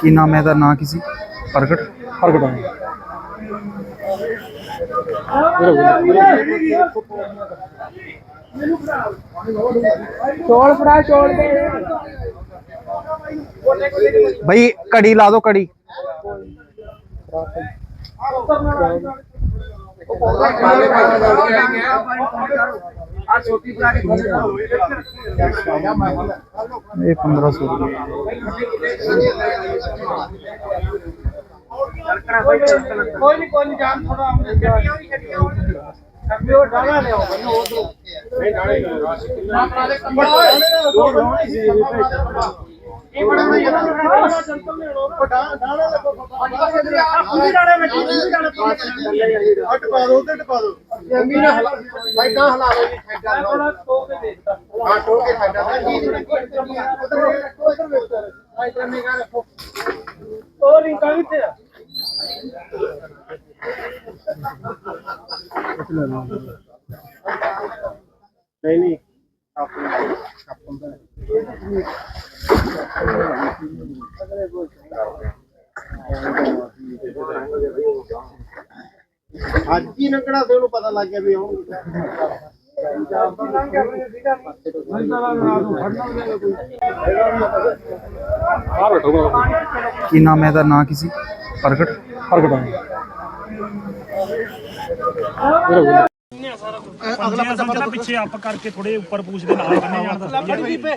ਕੀ ਨਾਮ ਹੈ ਇਹਦਾ ਨਾਂ ਕੀ ਸੀ ਪ੍ਰਗਟ ਪ੍ਰਗਟ ਚੋਲ ਫੜਾ ਚੋਲ ਦੇ ਭਾਈ ਕੜੀ ਲਾ ਦਿਓ ਕੜੀ ਆ ਛੋਟੀ ਫੜਾ ਕੇ ਖੋਲੇ ਇਹ 1500 ਰੁਪਏ ਕੋਈ ਨਹੀਂ ਕੋਈ ਨਹੀਂ ਜਾਨ ਥੋੜਾ ਗੱਡੀਆਂ ਵੀ ਗੱਡੀਆਂ ਕੰਮੇ ਉਹ ਡਾਲਾ ਲਿਆਓ ਬੰਨੋ ਉਧਰੋਂ ਨਹੀਂ ਡਾਲੇ ਨਾ ਕਰਾ ਦੇ ਕੰਬਲ ਦੋ ਲਾਉਣੀ ਸੀ ਇਹ ਬੜਾ ਮੈਂ ਇਹਨਾਂ ਜੰਤਲ ਲੈਣੋ ਪਟਾ ਡਾਲਾ ਲੱਗੋ ਪੂਰੀ ਡਾਲੇ ਵਿੱਚ ਪੂਰੀ ਡਾਲੇ ਹਟ ਪਾ ਦੋ ਤੇ ਪਾ ਦੋ ਜੰਮੀ ਨਾ ਹਲਾ ਭਾਈ ਨਾ ਹਲਾ ਲਓ ਜੀ ਖੈਡਾ ਥੋੜਾ ਟੋ ਕੇ ਦੇਖਦਾ ਹਾਂ ਟੋ ਕੇ ਖੈਡਾ ਉਧਰ ਉਧਰ ਵੇਖਦਾ ਭਾਈ ਜੰਮੀ ਕਾ ਰੱਖੋ ਉਹ ਲਿੰਕਾਂ ਕਿੱਥੇ ਆ ਨਹੀਂ ਨਹੀਂ ਅੱਜ ਹੀ ਨਕੜਾ ਤੇ ਉਹਨੂੰ ਪਤਾ ਲੱਗ ਗਿਆ ਵੀ ਉਹ ਕੀ ਨਾਮ ਹੈ ਇਹਦਾ ਨਾਂ ਕੀ ਸੀ? ਪ੍ਰਗਟ। ਪ੍ਰਗਟ ਅਗਲਾ ਬੰਦਾ ਪਿੱਛੇ ਅੱਪ ਕਰਕੇ ਥੋੜੇ ਉੱਪਰ ਪੂਛ ਦੇ ਨਾਲ ਬੰਨੇ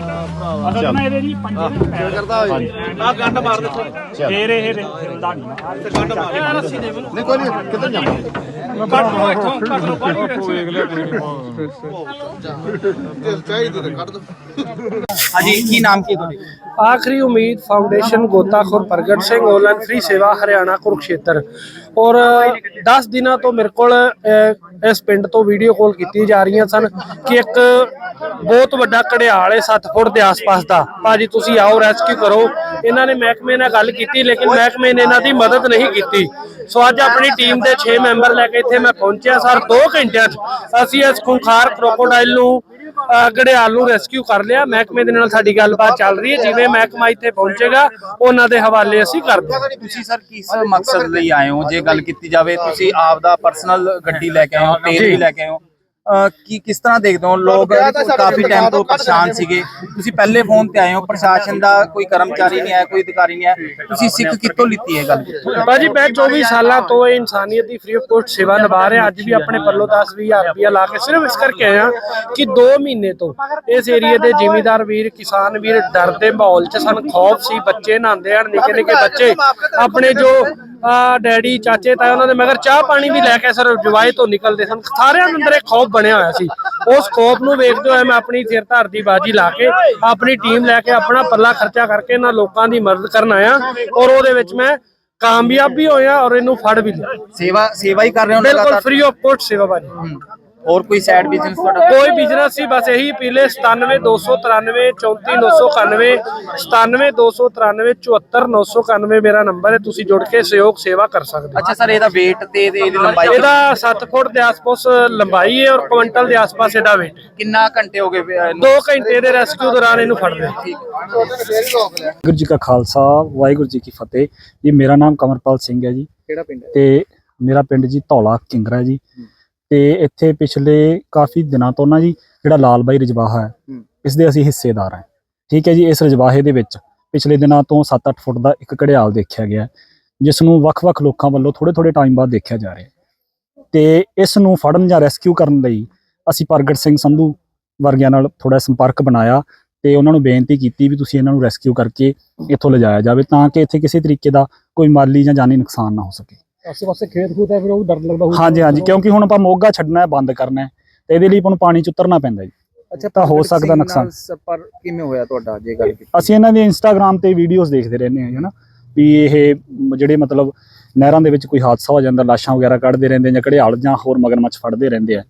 ਨਾ ਇਹਦੇ ਜੀ ਪੰਜੇ ਪੈਰ ਕਰਦਾ ਹੋਏ ਆ ਗੰਡ ਮਾਰ ਦੇ ਫੇਰ ਇਹ ਹਿਲਦਾ ਨਹੀਂ ਗੰਡ ਮਾਰ ਰੱਸੀ ਦੇ ਨਹੀਂ ਕੋਈ ਨਹੀਂ ਕਿੱਧਰ ਜਾਵਾਂ ਕੱਟ ਲੋ ਇੱਥੋਂ ਕੱਟ ਲੋ ਹਾਂਜੀ ਕੀ ਨਾਮ ਕੀ ਤੁਹਾਡੇ? ਆਖਰੀ ਉਮੀਦ ਫਾਊਂਡੇਸ਼ਨ ਗੋਤਾਖੋਰ ਪ੍ਰਗਟ ਸਿੰਘ ਆਨਲਾਈਨ ਫ੍ਰੀ ਸੇਵਾ ਹਰਿਆਣਾ ਕੁਰੂਕਸ਼ੇਤਰ। ਔਰ 10 ਦਿਨਾਂ ਤੋਂ ਮੇਰੇ ਕੋਲ ਇਸ ਪਿੰਡ ਤੋਂ ਵੀਡੀਓ ਕਾਲ ਕੀਤੀ ਜਾ ਰਹੀਆਂ ਸਨ ਕਿ ਇੱਕ ਬਹੁਤ ਵੱਡਾ ਘੜਿਆਲ ਹੈ 7 ਫੁੱਟ ਦੇ ਆਸ-ਪਾਸ ਦਾ। ਭਾਜੀ, ਤੁਸੀਂ ਆਓ ਰੈਸਕਿਊ ਕਰੋ। ਇਹਨਾਂ ਨੇ ਮਹਿਕਮੇ ਨਾਲ ਗੱਲ ਕੀਤੀ, ਲੇਕਿਨ ਮਹਿਕਮੇ ਨੇ ਇਹਨਾਂ ਦੀ ਮਦਦ ਨਹੀਂ ਕੀਤੀ। ਸੋ ਅੱਜ ਆਪਣੀ ਟੀਮ ਦੇ 6 ਮੈਂਬਰ ਲੈ ਕੇ ਇੱਥੇ ਮੈਂ ਪਹੁੰਚਿਆ, ਸਰ 2 ਘੰਟਿਆਂ 'ਚ ਅਸੀਂ ਇਸ ਖੁੰਖਾਰ ਕ੍ਰੋਕੋਡਾਈਲ ਨੂੰ ਅਹ, ਘੜਿਆਲ ਨੂੰ ਰੈਸਕਿਊ ਕਰ ਲਿਆ। ਮਹਿਕਮੇ ਦੇ ਨਾਲ ਸਾਡੀ ਗੱਲਬਾਤ ਚੱਲ ਰਹੀ ਹੈ। ਜਿਵੇਂ ਮਹਿਕਮਾ ਇੱਥੇ ਪਹੁੰਚੇਗਾ, ਉਹਨਾਂ ਦੇ ਹਵਾਲੇ ਅਸੀਂ ਕਰ ਦਾਂਗੇ ਤੁਸੀਂ ਸਰ ਕਿਸ ਮਕਸਦ ਲਈ ਆਏ ਹੋ? ਜੇ ਗੱਲ ਕੀਤੀ ਜਾਵੇ, ਤੁਸੀਂ ਆਪ ਦਾ ਪਰਸਨਲ ਗੱਡੀ ਲੈ ਕੇ ਆਏ ਹੋ, ਤੇਲ ਵੀ ਲੈ ਕੇ ਆਏ ਹੋ। ਕੀ ਕਿਸ ਤਰ੍ਹਾਂ ਦੇਖਦੇ ਹੋ? ਲੋਕ ਕਾਫੀ ਟਾਈਮ ਤੋਂ ਪਰੇਸ਼ਾਨ ਸੀਗੇ। ਤੁਸੀਂ ਪਹਿਲੇ ਫੋਨ ਤੇ ਆਏ ਹੋ ਪ੍ਰਸ਼ਾਸਨ ਦਾ ਕੋਈ ਕਰਮਚਾਰੀ ਨਹੀਂ ਆਇਆ ਕੋਈ ਅਧਿਕਾਰੀ ਨਹੀਂ ਆਇਆ ਤੁਸੀਂ ਸਿੱਖ ਕਿੱਥੋਂ ਲਿੱਤੀ ਹੈ ਗੱਲ? ਬਾਜੀ ਮੈਂ 24 ਸਾਲਾਂ ਤੋਂ ਇਹ ਇਨਸਾਨੀਅਤ ਦੀ ਫ੍ਰੀ ਆਫ ਕੋਸਟ ਸੇਵਾ ਨਿਭਾ ਰਿਹਾ। ਅੱਜ ਵੀ ਆਪਣੇ ਪੱਲੋਂ 10 20000 ਰੁਪਇਆ ਲਾ ਕੇ ਸਿਰਫ ਇਸ ਕਰਕੇ ਆਇਆ ਕਿ 2 ਮਹੀਨੇ ਤੋਂ ਇਸ ਏਰੀਆ ਦੇ ਜ਼ਿਮੀਂਦਾਰ ਵੀਰ ਕਿਸਾਨ ਵੀਰ ਡਰ ਦੇ ਮਾਹੌਲ 'ਚ ਸਨ। ਖੌਫ ਸੀ ਬੱਚੇ ਨਹਾਉਂਦੇ ਹਨ ਨਿੱਕੇ ਨਿੱਕੇ ਬੱਚੇ। ਆਪਣੇ ਜੋ ਡੈਡੀ ਚਾਚੇ ਤਾਏ ਉਹਨਾਂ ਦੇ ਮਗਰ ਚਾਹ ਪਾਣੀ ਵੀ ਲੈ ਕੇ ਸਰ ਜਵਾਏ ਤੋਂ ਨਿਕਲਦੇ ਸਨ। ਸਾਰਿਆਂ ਦੇ ਅੰਦਰ ਇੱਕ ਖੌਫ ਬਣਿਆ ਹੋਇਆ ਸੀ। ਉਸ ਖੌਫ ਨੂੰ ਵੇਖਦੇ ਹੋਏ ਮੈਂ ਆਪਣੀ ਸਿਰ ਧਰ ਦੀ ਬਾਜੀ ਲਾ ਕੇ ਆਪਣੀ ਟੀਮ ਲੈ ਕੇ ਆਪਣਾ ਪੱਲਾ ਖਰਚਾ ਕਰਕੇ ਇਹਨਾਂ ਲੋਕਾਂ ਦੀ ਮਦਦ ਕਰਨ ਆਇਆ ਔਰ ਉਹਦੇ ਵਿੱਚ ਮੈਂ ਕਾਮਯਾਬ ਵੀ ਹੋਇਆ ਔਰ ਇਹਨੂੰ ਫੜ ਵੀ ਲਿਆ। ਸੇਵਾ ਸੇਵਾ ਹੀ ਕਰ ਰਹੇ ਹੋ ਬਿਲਕੁਲ ਫ੍ਰੀ ਆਫ ਕੋਸਟ ਸੇਵਾ ਬਾਜੀ। ਹੋਰ ਕੋਈ ਸਾਈਡ ਬਿਜ਼ਨਸ ਤੁਹਾਡਾ? ਕੋਈ ਬਿਜ਼ਨਸ ਸੀ ਬਸ ਇਹੀ ਪੀਲੇ 97293 34991 97293 74991 ਮੇਰਾ ਨੰਬਰ ਹੈ ਤੁਸੀਂ ਜੁੜ ਕੇ ਸਹਿਯੋਗ ਸੇਵਾ ਕਰ ਸਕਦੇ ਹੋ। ਅੱਛਾ ਸਰ ਇਹਦਾ weight ਤੇ ਇਹਦੀ ਲੰਬਾਈ ਇਹਦਾ 7 ਫੁੱਟ ਦੇ ਆਸ-ਪਾਸ ਲੰਬਾਈ ਹੈ ਔਰ ਕੁਇੰਟਲ ਦੇ ਆਸ-ਪਾਸ ਇਹਦਾ weight ਕਿੰਨਾ ਘੰਟੇ ਹੋ ਗਏ ਅਹ, 2 ਘੰਟੇ ਦੇ ਰੈਸਕਿਊ ਦੌਰਾਨ ਇਹਨੂੰ ਫੜ ਲਿਆ ਵਾਹਿਗੁਰੂ ਜੀ ਕਾ ਖਾਲਸਾ ਵਾਹਿਗੁਰੂ ਜੀ ਕੀ ਫਤਿਹ। ਜੀ ਮੇਰਾ ਨਾਮ ਕਮਰਪਾਲ ਸਿੰਘ ਹੈ ਜੀ। ਕਿਹੜਾ ਪਿੰਡ ਹੈ? ਤੇ ਮੇਰਾ ਪਿੰਡ ਜੀ ਧੌਲਾ ਕਿੰਗਰਾ ਜੀ। ਤੇ ਇੱਥੇ ਪਿਛਲੇ ਕਾਫੀ ਦਿਨਾਂ ਤੋਂ ਨਾ ਜੀ ਜਿਹੜਾ ਲਾਲ ਬਾਈ ਰਜਵਾਹਾ ਹੈ। ਇਸ ਦੇ ਅਸੀਂ ਹਿੱਸੇਦਾਰ ਹਾਂ। ਠੀਕ ਹੈ ਜੀ ਇਸ ਰਜਵਾਹੇ ਦੇ ਵਿੱਚ ਪਿਛਲੇ ਦਿਨਾਂ ਤੋਂ 7-8 ਫੁੱਟ ਦਾ ਇੱਕ ਘੜਿਆਲ ਦੇਖਿਆ ਗਿਆ ਜਿਸ ਨੂੰ ਵੱਖ-ਵੱਖ ਲੋਕਾਂ ਵੱਲੋਂ ਥੋੜੇ-ਥੋੜੇ ਟਾਈਮ ਬਾਅਦ ਦੇਖਿਆ ਜਾ ਰਿਹਾ ਤੇ ਇਸ ਨੂੰ ਫੜਨ ਜਾਂ ਰੈਸਕਿਊ ਕਰਨ ਲਈ ਅਸੀਂ ਪ੍ਰਗਟ ਸਿੰਘ ਸੰਧੂ ਵਰਗਿਆਂ ਨਾਲ ਥੋੜਾ ਸੰਪਰਕ ਬਣਾਇਆ ਤੇ ਉਹਨਾਂ ਨੂੰ ਬੇਨਤੀ ਕੀਤੀ ਵੀ ਤੁਸੀਂ ਇਹਨਾਂ ਨੂੰ ਰੈਸਕਿਊ ਕਰਕੇ ਇੱਥੋਂ ਲਿਜਾਇਆ ਜਾਵੇ ਤਾਂ ਕਿ ਇੱਥੇ ਕਿਸੇ ਤਰੀਕੇ ਦਾ ਕੋਈ ਮਾਲੀ ਜਾਂ ਜਾਨੀ ਨੁਕਸਾਨ ਨਾ ਹੋ ਸਕੇ। ਆਸੇ ਪਾਸੇ ਖੇਤ ਖੂਤ ਹੈ ਫਿਰ ਉਹ ਡਰ ਲੱਗਦਾ ਹੋਊ ਹਾਂਜੀ ਹਾਂਜੀ ਕਿਉਂਕਿ ਹੁਣ ਆਪਾਂ ਮੋਗਾ ਛੱਡਣਾ ਹੈ ਬੰਦ ਕਰਨਾ ਹੈ ਤੇ ਇਹਦੇ ਲਈ ਆਪਾਂ ਨੂੰ ਪਾਣੀ ਚ ਉਤਰਨਾ ਪੈਂਦਾ ਜੀ ਅੱਛਾ ਤਾਂ ਹੋ ਸਕਦਾ ਨੁਕਸਾਨ। ਸੰਪਰਕ ਕਿਵੇਂ ਹੋਇਆ ਤੁਹਾਡਾ ਜੇ ਗੱਲ ਕੀਤੀ ਅਸੀਂ ਇਹਨਾਂ ਦੀ ਇੰਸਟਾਗ੍ਰam ਤੇ ਵੀਡੀਓਜ਼ ਦੇਖਦੇ ਰਹਿੰਦੇ ਹਾਂ ਹਨਾ ਵੀ ਇਹ ਜਿਹੜੇ ਮਤਲਬ ਨਹਿਰਾਂ ਦੇ ਵਿੱਚ ਕੋਈ ਹਾਦਸਾ ਹੋ ਜਾਂਦਾ ਲਾਸ਼ਾਂ ਵਗੈਰਾ ਕੱਢਦੇ ਰਹਿੰਦੇ ਜਾਂ ਘੜਿਆਲ ਜਾਂ ਹੋਰ ਮਗਰਮੱਛ ਫੜਦੇ ਰਹਿੰਦੇ ਆ.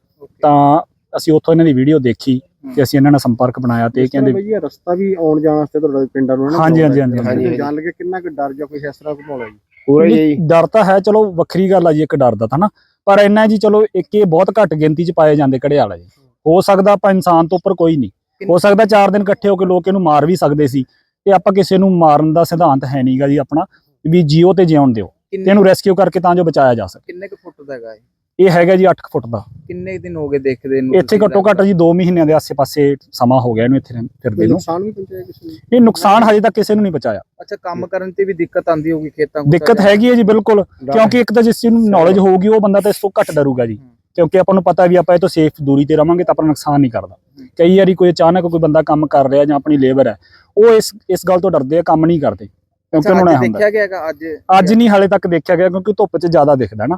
ਤਾਂ ਅਸੀਂ ਉੱਥੋਂ ਇਹਨਾਂ ਦੀ ਵੀਡੀਓ ਦੇਖੀ ਤੇ ਅਸੀਂ ਇਹਨਾਂ ਨਾਲ ਸੰਪਰਕ ਬਣਾਇਆ ਤੇ ਇਹ ਕਹਿੰਦੇ ਬਈ ਇਹ ਰਸਤਾ ਵੀ ਆਉਣ ਜਾਣ ਵਾਸਤੇ ਤੁਹਾਡੇ ਪਿੰਡਾਂ ਨੂੰ ਹਾਂਜੀ, ਹਾਂਜੀ। ਹਾਂਜੀ। ਜਾਣ ਲੱਗੇ ਕਿੰਨਾ ਕੁ ਡਰ ਜਾਂ ਕੋਈ ਇਸ ਤਰ੍ਹਾਂ ਘਮਾਉਣਾ ਜੀ ਨਹੀਂ, ਡਰ ਤਾਂ ਹੈ ਚਲੋ ਵੱਖਰੀ ਗੱਲ ਆ ਜੀ ਇੱਕ ਡਰ ਦਾ ਤਾਂ ਨਾ। ਪਰ ਇੰਨਾ ਜੀ ਚਲੋ ਇੱਕ ਇਹ ਬਹੁਤ ਘੱਟ ਗਿਣਤੀ 'ਚ ਪਾਏ ਜਾਂਦੇ ਘੜਿਆਲ ਜੀ ਹੋ ਸਕਦਾ ਆਪਾਂ ਇਨਸਾਨ ਤੋਂ ਉੱਪਰ ਕੋਈ ਨਹੀਂ। ਹੋ ਸਕਦਾ ਚਾਰ ਦਿਨ ਇਕੱਠੇ ਹੋ ਕੇ ਲੋਕ ਇਹਨੂੰ ਮਾਰ ਵੀ ਸਕਦੇ ਸੀ। ਤੇ ਆਪਾਂ ਕਿਸੇ ਨੂੰ ਮਾਰਨ ਦਾ ਸਿਧਾਂਤ ਹੈ ਨਹੀਂਗਾ ਜੀ ਆਪਣਾ ਵੀ ਜੀਓ ਤੇ ਜਿਉਣ ਦਿਓ। ਤੇ ਇਹਨੂੰ ਰੈਸਕਿਊ ਕਰਕੇ ਤਾਂ ਜੋ ਬਚਾਇਆ ਜਾ ਸਕੇ। ਕਿੰਨੇ ਕੁ ਫੁੱਟ ਦਾ ਹੈਗਾ ਇਹ? ਇਹ ਹੈਗਾ ਜੀ 8 ਫੁੱਟ ਦਾ। ਕਿੰਨੇ ਦਿਨ ਹੋ ਗਏ ਦੇਖਦੇ ਨੂੰ ਇੱਥੇ ਘੱਟੋ ਘੱਟ ਜੀ 2 ਮਹੀਨਿਆਂ ਦੇ ਆਸੇ-ਪਾਸੇ ਸਮਾਂ ਹੋ ਗਿਆ ਇਹਨੂੰ ਇੱਥੇ ਫਿਰਦੇ ਨੂੰ। ਨੁਕਸਾਨ ਵੀ ਪਹੁੰਚਾਇਆ ਕਿਸੇ ਨੂੰ? ਇਹ ਨੁਕਸਾਨ ਹਜੇ ਤੱਕ ਕਿਸੇ ਨੂੰ ਨਹੀਂ ਪਹੁੰਚਾਇਆ। ਅੱਛਾ ਕੰਮ ਕਰਨ ਤੇ ਵੀ ਦਿੱਕਤ ਆਂਦੀ ਹੋਗੀ ਖੇਤਾਂ ਖੂਤਾਂ ਦਿੱਕਤ? ਹੈਗੀ ਹੈ ਜੀ ਬਿਲਕੁਲ। ਕਿਉਂਕਿ ਇੱਕ ਤਾਂ ਜਿਸ ਨੂੰ ਨੌਲੇਜ ਹੋਊਗੀ ਉਹ ਬੰਦਾ ਤਾਂ ਇਸ ਤੋਂ ਘੱਟ ਡਰੂਗਾ ਜੀ। ਕਿਉਂਕਿ ਆਪਾਂ ਨੂੰ ਪਤਾ ਵੀ ਆਪਾਂ ਇਹ ਤੋਂ ਸੇਫ ਦੂਰੀ ਤੇ ਰਵਾਂਗੇ ਤਾਂ ਆਪਣਾ ਨੁਕਸਾਨ ਨਹੀਂ ਕਰਦਾ। ਕਈ ਵਾਰੀ ਕੋਈ ਅਚਾਨਕ ਕੋਈ ਬੰਦਾ ਕੰਮ ਕਰ ਰਿਹਾ ਜਾਂ ਆਪਣੀ ਲੇਬਰ ਹੈ ਉਹ ਇਸ ਇਸ ਗੱਲ ਤੋਂ ਡਰਦੇ ਆ ਕੰਮ ਨਹੀਂ ਕਰਦੇ। ਕਿਉਂਕਿ ਅੱਛਾ, ਉਹਨਾਂ ਨੂੰ ਦੇਖਿਆ ਗਿਆ ਹੈਗਾ ਅੱਜ ਅੱਜ ਨਹੀਂ ਹਾਲੇ ਤੱਕ ਦੇਖਿਆ ਗਿਆ ਕਿਉਂਕਿ ਧੁੱਪ 'ਚ ਜ਼ਿਆਦਾ ਦਿਖਦਾ ਨਾ।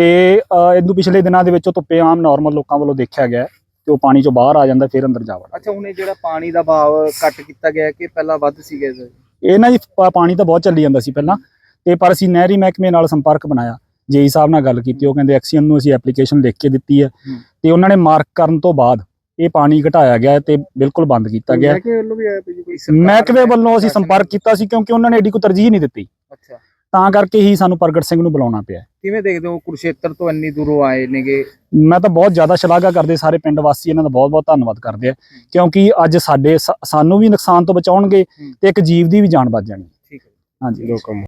ਤੇ ਇਹਨੂੰ ਪਿਛਲੇ ਦਿਨਾਂ ਦੇ ਵਿੱਚ ਉਹ ਧੁੱਪੇ ਆਮ ਨਾਰਮਲ ਲੋਕਾਂ ਵੱਲੋਂ ਦੇਖਿਆ ਗਿਆ ਕਿ ਉਹ ਪਾਣੀ 'ਚੋਂ ਬਾਹਰ ਆ ਜਾਂਦਾ ਫਿਰ ਅੰਦਰ ਜਾ ਵੜਦਾ। ਅੱਛਾ ਹੁਣ ਇਹ ਜਿਹੜਾ ਪਾਣੀ ਦਾ ਭਾਵ ਘੱਟ ਕੀਤਾ ਗਿਆ ਕਿ ਪਹਿਲਾਂ ਵੱਧ ਸੀਗਾ? ਇਹ? ਨਾ ਜੀ ਪਾਣੀ ਤਾਂ ਬਹੁਤ ਚੱਲੀ ਜਾਂਦਾ ਸੀ ਪਹਿਲਾਂ ਤੇ ਪਰ ਅਸੀਂ ਨਹਿਰੀ ਮਹਿਕਮੇ ਨਾਲ ਸੰਪਰਕ ਬਣਾਇਆ। ਜੇਈ ਸਾਹਿਬ ਨਾਲ ਗੱਲ ਕੀਤੀ ਉਹ ਕਹਿੰਦੇ ਐਕਸੀਅਨ ਨੂੰ ਅਸੀਂ ਐਪਲੀਕੇਸ਼ਨ ਲਿਖ ਕੇ ਦਿੱਤੀ ਹੈ। ਤੇ ਉਹਨਾਂ ਨੇ ਮਾਰਕ ਕਰਨ ਤੋਂ ਬਾਅਦ ਇਹ ਪਾਣੀ ਘਟਾਇਆ ਗਿਆ ਤੇ ਬਿਲਕੁਲ ਬੰਦ ਕੀਤਾ ਗਿਆ। ਮਹਿਕਮੇ ਵੱਲੋਂ ਅਸੀਂ ਸੰਪਰਕ ਕੀਤਾ ਸੀ ਕਿਉਂਕਿ ਉਹਨਾਂ ਨੇ ਏਡੀ ਕੋਈ ਤਰਜੀਹ ਨਹੀਂ ਦਿੱਤੀ। ਅੱਛਾ। ਤਾਂ ਕਰਕੇ ਹੀ ਸਾਨੂੰ ਪ੍ਰਗਟ ਸਿੰਘ ਨੂੰ ਬੁਲਾਉਣਾ ਪਿਆ। ਕਿਵੇਂ ਦੇਖਦੇ ਹੋ ਕੁਰਸ਼ੇਤਰ ਤੋਂ ਇੰਨੀ ਦੂਰੋਂ ਆਏ ਨੇਗੇ? ਮੈਂ ਤਾਂ ਬਹੁਤ ਜ਼ਿਆਦਾ ਸ਼ਲਾਘਾ ਕਰਦੇ ਸਾਰੇ ਪਿੰਡ ਵਾਸੀ ਇਹਨਾਂ ਦਾ ਬਹੁਤ ਬਹੁਤ ਧੰਨਵਾਦ ਕਰਦੇ ਆ। ਕਿਉਂਕਿ ਅੱਜ ਸਾਡੇ ਸਾਨੂੰ ਵੀ ਨੁਕਸਾਨ ਤੋਂ ਬਚਾਉਣਗੇ ਤੇ ਇੱਕ ਜੀਵ ਦੀ ਵੀ ਜਾਨ ਬਚ ਜਾਣੀ। ਠੀਕ ਹੈ। ਹਾਂਜੀ। ਕੰਮ